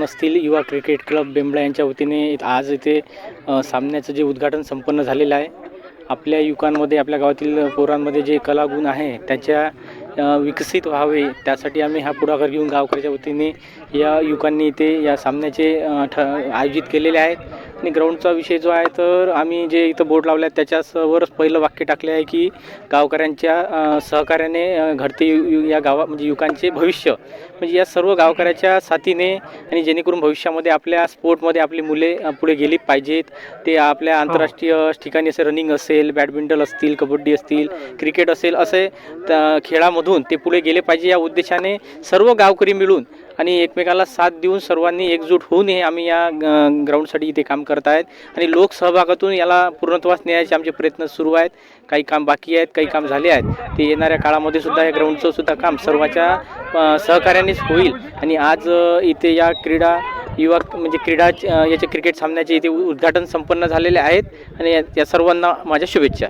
नसतील. युवा cricket club Bembla यांच्या वतीने आज इथे सामन्याचं जे उद्घाटन संपन्न झालेलं आहे. आपल्या युवकांमध्ये आपल्या गावातील पोरांमध्ये जे कलागुण आहे त्याच्या विकसित व्हावे त्यासाठी आम्ही हा पुढाकार घेऊन गावकऱ्याच्या वतीने या युवकांनी इथे या सामन्याचे ठ आयोजित केलेले आहेत. आणि ग्राउंडचा विषय जो आहे तर आम्ही जे इथं बोर्ड लावला आहे त्याच्यावरच पहिलं वाक्य टाकले आहे की गावकऱ्यांच्या सहकार्याने घडते यु- यु- गावा म्हणजे युवकांचे भविष्य. म्हणजे या सर्व गावकऱ्याच्या साथीने आणि जेणेकरून भविष्यामध्ये आपल्या स्पोर्टमध्ये आपली मुले पुढे गेली पाहिजेत. ते आपल्या आंतरराष्ट्रीय ठिकाणी असे रनिंग असेल बॅडमिंटन असतील कबड्डी असतील क्रिकेट असेल असे त- खेळामधून ते पुढे गेले पाहिजे या उद्देशाने सर्व गावकरी मिळून आणि एकमेकाला साथ देऊन सर्वांनी एकजूट होऊन हे आम्ही या ग्राउंडसाठी इथे काम करत आहेत. आणि लोकसहभागातून याला पूर्णत्वास नेण्याचे आमचे प्रयत्न सुरू आहेत. काही काम बाकी आहेत काही काम झाले आहेत. ते येणाऱ्या काळामध्ये सुद्धा या ग्राउंडचं सुद्धा काम सर्वांच्या सहकार्यानेच होईल. आणि आज इथे या क्रीडा युवा म्हणजे क्रीडा याचे क्रिकेट सामन्याचे इथे उद्घाटन संपन्न झालेले आहेत. आणि या सर्वांना माझ्या शुभेच्छा.